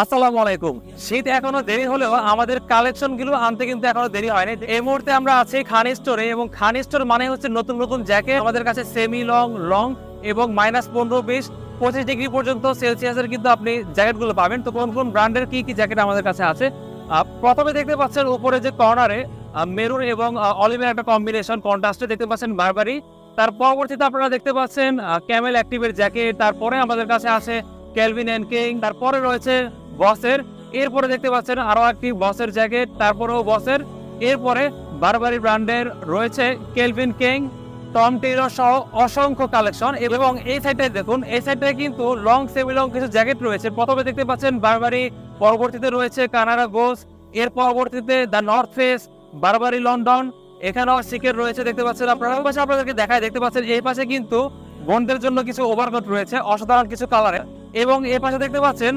আসসালামু আলাইকুম। শীত এখনও দেরি হলেও আমাদের কালেকশনগুলো আনতে কিন্তু এখনও দেরি হয়নি। এই মুহূর্তে আমরা আছি খান স্টোরে এবং খান স্টোর মানে হচ্ছে নতুন নতুন জ্যাকেট আমাদের কাছে সেমি লং লং এবং মাইনাস পনেরো, বিশ, পঁচিশ ডিগ্রি পর্যন্ত সেলসিয়াসের কিন্তু আপনি জ্যাকেটগুলো পাবেন। তো কোন কোন ব্র্যান্ডের কি কি জ্যাকেট আমাদের কাছে আছে? প্রথমে দেখতে পাচ্ছেন উপরে যে কর্নারে মেরুন এবং অলিভের একটা কম্বিনেশন কন্ট্রাস্টে দেখতে পাচ্ছেন বারবারি তার পরবর্তীতে আপনারা দেখতে পাচ্ছেন ক্যামেল অ্যাক্টিভের জ্যাকেট তারপরে আমাদের কাছে আছে ক্যালভিন অ্যান্ড কিং তারপরে রয়েছে বসের, এরপরে দেখতে পাচ্ছেন আরও একটি বসের জ্যাকেট, তারপরেও বসের, এরপরে বারবারি ব্র্যান্ডের রয়েছে কেলভিন কিং, টম টেইলর সহ অসংখ্য কালেকশন এবং এই সাইডে দেখুন, এই সাইডে কিন্তু লং সেমি লং কিছু জ্যাকেট রয়েছে। প্রথমে দেখতে পাচ্ছেন বারবারি পরবর্তীতে রয়েছে কানাডা গোস, এর পরবর্তীতে the north face Burberry London, এখানেও সিকের রয়েছে দেখতে পাচ্ছেন আপনারা। পাশে আপনাদেরকে দেখায় দেখতে পাচ্ছেন এই পাশে কিন্তু বোনদের জন্য কিছু ওভারকোট রয়েছে, অসাধারণ কিছু কালারে এবং এই পাশে দেখতে পাচ্ছেন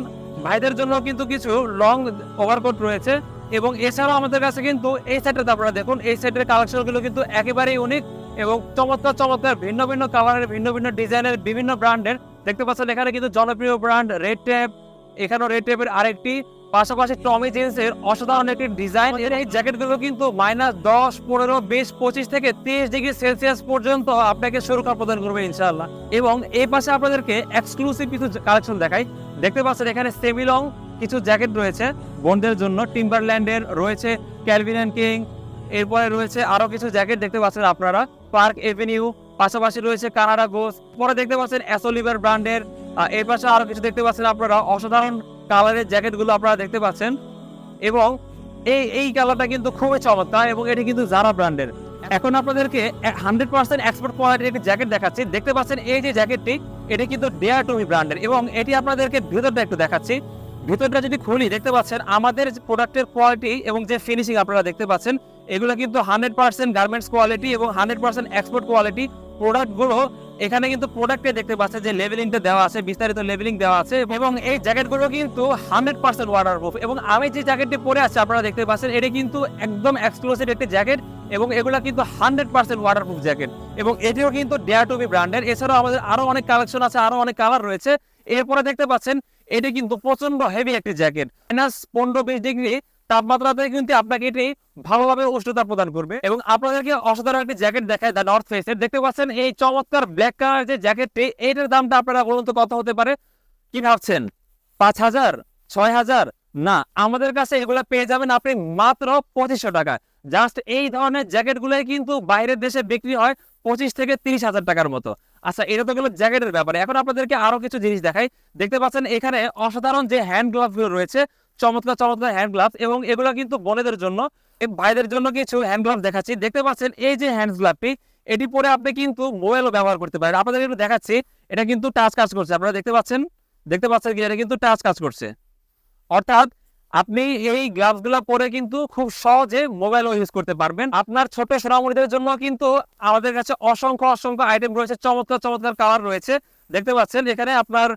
ভাইদের জন্য কিন্তু কিছু লং ওভারকোট রয়েছে এবং এছাড়াও আমাদের কাছে কিন্তু এই সেটটাতে আপনারা দেখুন, এই সাইডের কালেকশনগুলো কিন্তু একেবারেই ইউনিক এবং চমৎকার চমৎকার, ভিন্ন ভিন্ন কালারের ভিন্ন ভিন্ন ডিজাইনের বিভিন্ন ব্র্যান্ডের দেখতে পাচ্ছেন এখানে কিন্তু জনপ্রিয় ব্র্যান্ড রেড ট্যাপ এখানেও রেড ট্যাপের আরেকটি পাশাপাশি টমি জিন্সের অসাধারণ একটি ডিজাইন এর এই জ্যাকেটগুলো কিন্তু মাইনাস দশ, পনেরো, বিশ, পঁচিশ থেকে তিরিশ ডিগ্রি সেলসিয়াস পর্যন্ত আপনাকে সুরক্ষা প্রদান করবে ইনশাল্লাহ এবং এই পাশে আপনাদেরকে এক্সক্লুসিভ কিছু কালেকশন দেখাই। দেখতে পাচ্ছেন এখানে সেমিলং কিছু জ্যাকেট রয়েছে। বোনদের জন্য টিম্বারল্যান্ডের রয়েছে ক্যালভিন অ্যান্ড কিং এরপরে রয়েছে আরও কিছু জ্যাকেট দেখতে পাচ্ছেন আপনারা। পার্ক এভিনিউ পাশাপাশি রয়েছে কানাডা গোস পরে দেখতে পাচ্ছেন অ্যাসোলিভার ব্র্যান্ডের এর পাশে আরও কিছু দেখতে পাচ্ছেন আপনারা। অসাধারণ কালারের জ্যাকেটগুলো আপনারা দেখতে পাচ্ছেন। এবং এই এই কালারটা কিন্তু খুবই চমৎকার এবং এটি কিন্তু জারা ব্র্যান্ডের এখন আপনাদেরকে হান্ড্রেড পার্সেন্ট এক্সপোর্ট কোয়ালিটির একটি জ্যাকেট দেখাচ্ছি। দেখতে পাচ্ছেন এই যে জ্যাকেটটি, এটি কিন্তু ডেয়ার টুমি ব্র্যান্ডের এবং এটি আপনাদেরকে ভেতরটা একটু দেখাচ্ছি। ভেতরটা যদি খুলি, দেখতে পাচ্ছেন আমাদের প্রোডাক্টের কোয়ালিটি এবং যে ফিনিশিং আপনারা দেখতে পাচ্ছেন, এগুলো কিন্তু হান্ড্রেড পার্সেন্ট গার্মেন্টস কোয়ালিটি এবং হান্ড্রেড পার্সেন্ট এক্সপোর্ট কোয়ালিটি প্রোডাক্টগুলো এখানে কিন্তু প্রোডাক্টে দেখতে পাচ্ছে যে লেভেলিংটা দেওয়া আছে, বিস্তারিত লেভেলিং দেওয়া আছে এবং এই জ্যাকেটগুলো কিন্তু হান্ড্রেড পার্সেন্ট ওয়াটারপ্রুফ এবং আমি যে জ্যাকেটটি পরে আছি আপনারা দেখতে পাচ্ছেন, এটি কিন্তু একদম এক্সক্লুসিভ একটি জ্যাকেট এবং এগুলো কিন্তু হান্ড্রেড পার্সেন্ট ওয়াটারপ্রুফ জ্যাকেট এবং এটিও কিন্তু ডেয়ার টু বি ব্র্যান্ডের এছাড়াও আমাদের আরও অনেক কালেকশন আছে, আরও অনেক কালার রয়েছে। এরপরে দেখতে পাচ্ছেন, এটি কিন্তু প্রচণ্ড হেভি একটি জ্যাকেট মাইনাস পনেরো বিশ ডিগ্রি তাপমাত্রাতে কিন্তু আপনাকে এটি ভালোভাবে উষ্ণতা প্রদান করবে এবং আপনাদেরকে অসাধারণ একটি জ্যাকেট দেখায় দ্য নর্থ ফেসের দেখতে পাচ্ছেন এই চমৎকার ব্ল্যাক কালার যে জ্যাকেটটি এইটার দামটা আপনারা বলুন তো কত হতে পারে? কি ভাবছেন? পাঁচ হাজার? ছয় হাজার? না, আমাদের কাছে এগুলো পেয়ে যাবেন আপনি মাত্র পঁচিশশো টাকা। জাস্ট এই ধরনের জ্যাকেটগুলোই কিন্তু বাইরের দেশে বিক্রি হয় পঁচিশ থেকে তিরিশ হাজার টাকার মতো। আচ্ছা এটা তো গেলো জ্যাকেটের ব্যাপারে। এখন আপনাদেরকে আরও কিছু জিনিস দেখাই। দেখতে পাচ্ছেন এখানে অসাধারণ যে হ্যান্ড গ্লাভসগুলো রয়েছে চমৎকার চমৎকার হ্যান্ড গ্লাভস এবং এগুলো কিন্তু বোনেদের জন্য ভাইদের জন্য কিছু হ্যান্ড গ্লাভস দেখাচ্ছি। দেখতে পাচ্ছেন এই যে হ্যান্ড গ্লাভটি এটি পরে আপনি কিন্তু মোবাইলও ব্যবহার করতে পারেন। আপনাদের একটু দেখাচ্ছি, এটা কিন্তু টাচ কাজ করছে। আপনারা দেখতে পাচ্ছেন দেখতে পাচ্ছেন কি এটা কিন্তু টাচ কাজ করছে। অর্থাৎ আপনি এই গ্লাভসগুলো পরে কিন্তু খুব সহজে মোবাইলও ইউজ করতে পারবেন। আপনার ছোট সোনামণিদের জন্য কিন্তু আমাদের কাছে অসংখ্য অসংখ্য আইটেম রয়েছে। চমৎকার চমৎকার কালার রয়েছে। দেখতে পাচ্ছেন এখানে আপনার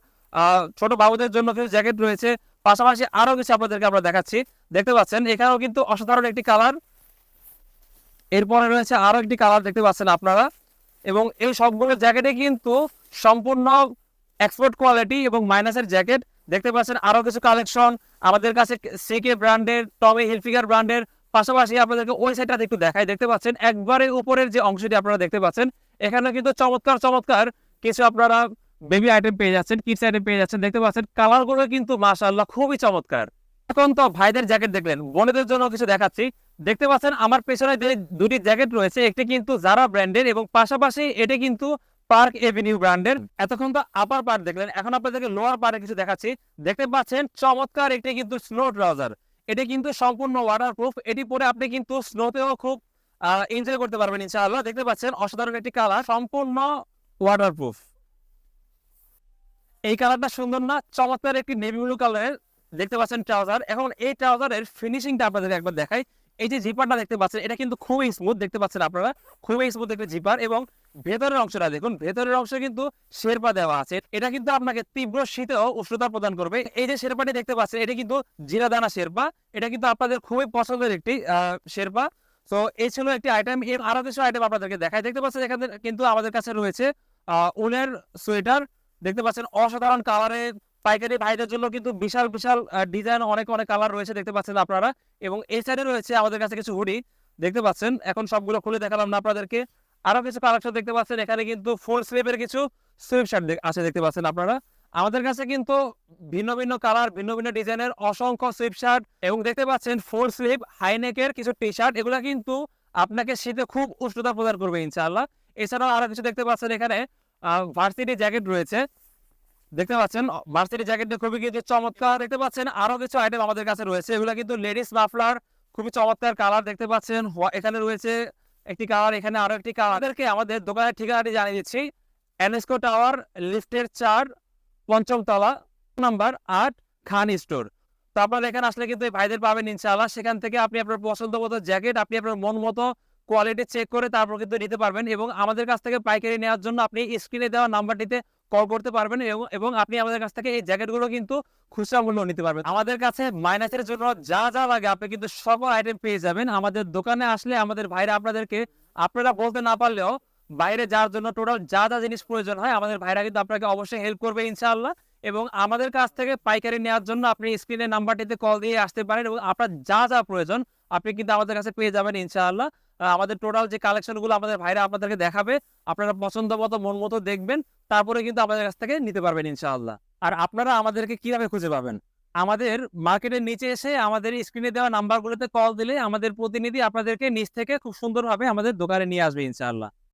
ছোট বাবুদের জন্য কিছু জ্যাকেট রয়েছে। পাশাপাশি আরও কিছু আপনাদেরকে আমরা দেখাচ্ছি। দেখতে পাচ্ছেন, এখানেও কিন্তু অসাধারণ একটি কালার এরপরে রয়েছে আরও একটি কালার দেখতে পাচ্ছেন আপনারা। এবং এই সবগুলো জ্যাকেটে কিন্তু সম্পূর্ণ এক্সপোর্ট কোয়ালিটি এবং মাইনাসের জ্যাকেট দেখতে পাচ্ছেন আরও কিছু কালেকশন আমাদের কাছে সেকে ব্র্যান্ডের টমি হিলফিগার ব্র্যান্ডের পাশাপাশি আপনাদেরকে ওই সাইডটা একটু দেখাই। দেখতে পাচ্ছেন, একবারে উপরের যে অংশটি আপনারা দেখতে পাচ্ছেন, এখানে কিন্তু চমৎকার চমৎকার কিছু আপনারা বেবি আইটেম পেয়ে যাচ্ছেন কিডস আইটেম পেয়ে যাচ্ছেন, দেখতে পাচ্ছেন কালারগুলো কিন্তু মাশাআল্লাহ খুবই চমৎকার। এখন তো ভাইদের জ্যাকেট দেখলেন, বোনেদের জন্য কিছু দেখাচ্ছি। দেখতে পাচ্ছেন আমার পেছনে যে দুটি জ্যাকেট রয়েছে, একটি কিন্তু জারা ব্র্যান্ডের এবং পাশাপাশি এটি কিন্তু পার্ক এভিনিউ ব্র্যান্ডের এতক্ষণ তো আপার পার্ট দেখলেন, এখন আপনাদেরকে লোয়ার পার্টে কিছু দেখাচ্ছি। দেখতে পাচ্ছেন চমৎকার একটি কিন্তু স্নো ট্রাউজার এটি কিন্তু সম্পূর্ণ ওয়াটারপ্রুফ এটি পরে আপনি কিন্তু স্নোতেও খুব এনজয় করতে পারবেন ইনশাআল্লাহ। দেখতে পাচ্ছেন অসাধারণ একটি কালার সম্পূর্ণ ওয়াটারপ্রুফ এই কালারটা সুন্দর না, চমৎকার একটি নেভি ব্লু কালারের দেখতে পাচ্ছেন ট্রাউজার এখন এই ট্রাউজারের ফিনিশিংটা আপনাদের একবার দেখাই। এই যে জিপারটা দেখতে পাচ্ছেন, এটা কিন্তু খুবই স্মুথ দেখতে পাচ্ছেন আপনারা। খুবই স্মুথ একটি জিপার এবং ভেতরের অংশটা দেখুন, ভেতরের অংশে কিন্তু শেরপা দেওয়া আছে। এটা কিন্তু আপনাকে তীব্র শীতেও উষ্ণতা প্রদান করবে। এই যে শেরপাটি দেখতে পাচ্ছেন, এটা কিন্তু জিরা দানা শেরপা। এটা কিন্তু আপনাদের খুবই পছন্দের একটি শেরপা। তো এই ছিল একটি আইটেম এর আরও কিছু আইটেম আপনাদেরকে দেখাই। দেখতে পাচ্ছেন এখানে কিন্তু আমাদের কাছে রয়েছে উলের সোয়েটার দেখতে পাচ্ছেন অসাধারণ কালারে পাইকারি ভাইদের জন্য কিন্তু বিশাল বিশাল ডিজাইন অনেক অনেক কালার রয়েছে দেখতে পাচ্ছেন আপনারা। এবং এই সাইডে রয়েছে আমাদের কাছে কিছু হুডি দেখতে পাচ্ছেন? এখন সবগুলো খুলে দেখালাম না আপনাদেরকে। আরও কিছু কালেকশন দেখতে পাচ্ছেন, এখানে কিন্তু ফুল স্লিপের কিছু সুইপ শার্ট আছে দেখতে পাচ্ছেন আপনারা। আমাদের কাছে কিন্তু ভিন্ন ভিন্ন কালার ভিন্ন ভিন্ন ডিজাইনের অসংখ্য সুইপ শার্ট এবং দেখতে পাচ্ছেন ফুল স্লিভ হাইনেকের কিছু টি শার্ট এগুলো কিন্তু আপনাকে শীতে খুব উষ্ণতা প্রদান করবে ইনশাআল্লাহ। এছাড়াও আরও কিছু দেখতে পাচ্ছেন এখানে। ভার্সিটি জ্যাকেট রয়েছে। দেখতে পাচ্ছেন ভার্সিটি জ্যাকেটটা খুবই কিন্তু চমৎকার। দেখতে পাচ্ছেন, আরও কিছু আইটেম আমাদের কাছে রয়েছে। এগুলো কিন্তু লেডিস মাফলার খুবই চমৎকার কালার দেখতে পাচ্ছেন। এখানে রয়েছে একটি কালার এখানে আরও একটি কালার আমাদেরকে আমাদের দোকানের ঠিকানাটি জানিয়ে দিচ্ছি। এনএসকো টাওয়ার লিফটের চার, পঞ্চম তলা নাম্বার আট, খান স্টোর তো আপনারা এখানে আসলে কিন্তু ভাইদের পাবেন ইনশাআল্লাহ। সেখান থেকে আপনি আপনার পছন্দ মতো জ্যাকেট আপনি আপনার মন মতো কোয়ালিটি চেক করে তারপর কিন্তু নিতে পারবেন এবং আমাদের কাছ থেকে পাইকারি নেওয়ার জন্য আপনি স্ক্রিনে দেওয়া নাম্বারটিতে কল করতে পারবেন এবং আপনি আমাদের কাছ থেকে এই জ্যাকেটগুলো কিন্তু খুচরা মূল্য নিতে পারবেন। আমাদের কাছে মাইনাসের জন্য যা যা লাগে আপনি কিন্তু সকল আইটেম পেয়ে যাবেন। আমাদের দোকানে আসলে আমাদের ভাইরা আপনাদেরকে, আপনারা বলতে না পারলেও বাইরে যাওয়ার জন্য টোটাল যা যা জিনিস প্রয়োজন হয় আমাদের ভাইরা কিন্তু আপনাকে অবশ্যই হেল্প করবে ইনশাআল্লাহ। এবং আমাদের কাছ থেকে পাইকারি নেওয়ার জন্য আপনি স্ক্রিনের নাম্বারটিতে কল দিয়ে আসতে পারেন এবং আপনার যা যা প্রয়োজন আপনি কিন্তু আমাদের কাছে পেয়ে যাবেন ইনশাআল্লাহ। আমাদের টোটাল যে কালেকশনগুলো আমাদের ভাইরা আপনাদেরকে দেখাবে, আপনারা পছন্দ মতো, মন মতো দেখবেন, তারপরে কিন্তু আমাদের কাছ থেকে নিতে পারবেন ইনশাআল্লাহ। আর আপনারা আমাদেরকে কীভাবে খুঁজে পাবেন? আমাদের মার্কেটের নিচে এসে আমাদের স্ক্রিনে দেওয়া নাম্বারগুলোতে কল দিলে আমাদের প্রতিনিধি আপনাদেরকে নিচ থেকে খুব সুন্দরভাবে আমাদের দোকানে নিয়ে আসবে ইনশাআল্লাহ।